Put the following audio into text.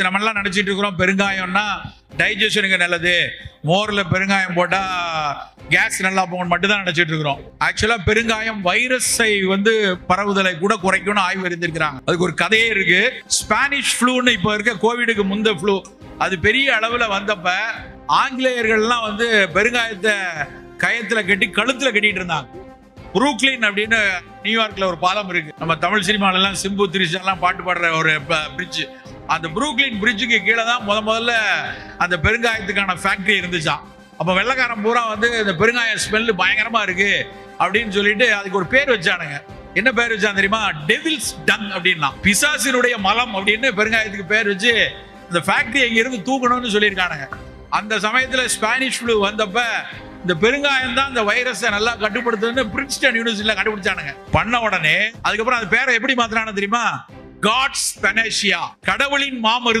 இது நம்மெல்லாம் நினைச்சிட்டு இருக்கிறோம். பெருங்காயம்னா டைஜஷனுக்கு நல்லது. மோரில் பெருங்காயம் போட்டால் கேஸ் நல்லா போகணும் மட்டும்தான் நினச்சிட்டு இருக்கிறோம். ஆக்சுவலாக பெருங்காயம் வைரஸை வந்து பரவுதலை கூட குறைக்கும்னு ஆய்வு இருந்திருக்கிறாங்க அதுக்கு ஒரு கதையே இருக்கு. ஸ்பானிஷ் ஃப்ளூன்னு இப்போ இருக்க கோவிடுக்கு முந்த ஃப்ளூ அது பெரிய அளவில் வந்தப்ப ஆங்கிலேயர்கள்லாம் வந்து பெருங்காயத்தை கயத்தில் கட்டி கழுத்தில் கட்டிட்டு இருந்தாங்க. புரூக்ளின் அப்படின்னு நியூயார்க்கில் ஒரு பாலம் இருக்கு. நம்ம தமிழ் சினிமாலெல்லாம் சிம்பு திரிஷா எல்லாம் பாட்டு பாடுற ஒரு பிரிட்ஜ் அந்த புரூக்ளின் பிரிட்ஜுக்கு கீழே தான் முத முதல்ல அந்த பெருங்காயத்துக்கான ஃபேக்ட்ரி இருந்துச்சாம் அப்போ வெள்ளைக்காரன் பூரா வந்து இந்த பெருங்காய ஸ்மெல்லு பயங்கரமாக இருக்குது அப்படின்னு சொல்லிட்டு அதுக்கு ஒரு பேர் வச்சானுங்க. என்ன பேர் வச்சா தெரியுமா? டெவில்ஸ் டங் அப்படின்னா பிசாசினுடைய மலம் அப்படின்னு பெருங்காயத்துக்கு பேர் வச்சு இந்த ஃபேக்டரி இருந்து தூக்கணும்னு சொல்லியிருக்கானுங்க. அந்த சமயத்தில் ஸ்பானிஷ் ஃப்ளூ வந்தப்ப இந்த பெருங்காயம் தான் இந்த வைரஸை நல்லா கட்டுப்படுத்துன்னு பிரின்ஸ்டன் யூனிவர்சிட்டியில் கண்டுபிடிச்சானுங்க. பண்ண உடனே அதுக்கப்புறம் அந்த பேரை எப்படி மாத்தினானு தெரியுமா? காட்ஸ் பெனேஷியா கடவுளின் மாமருந்து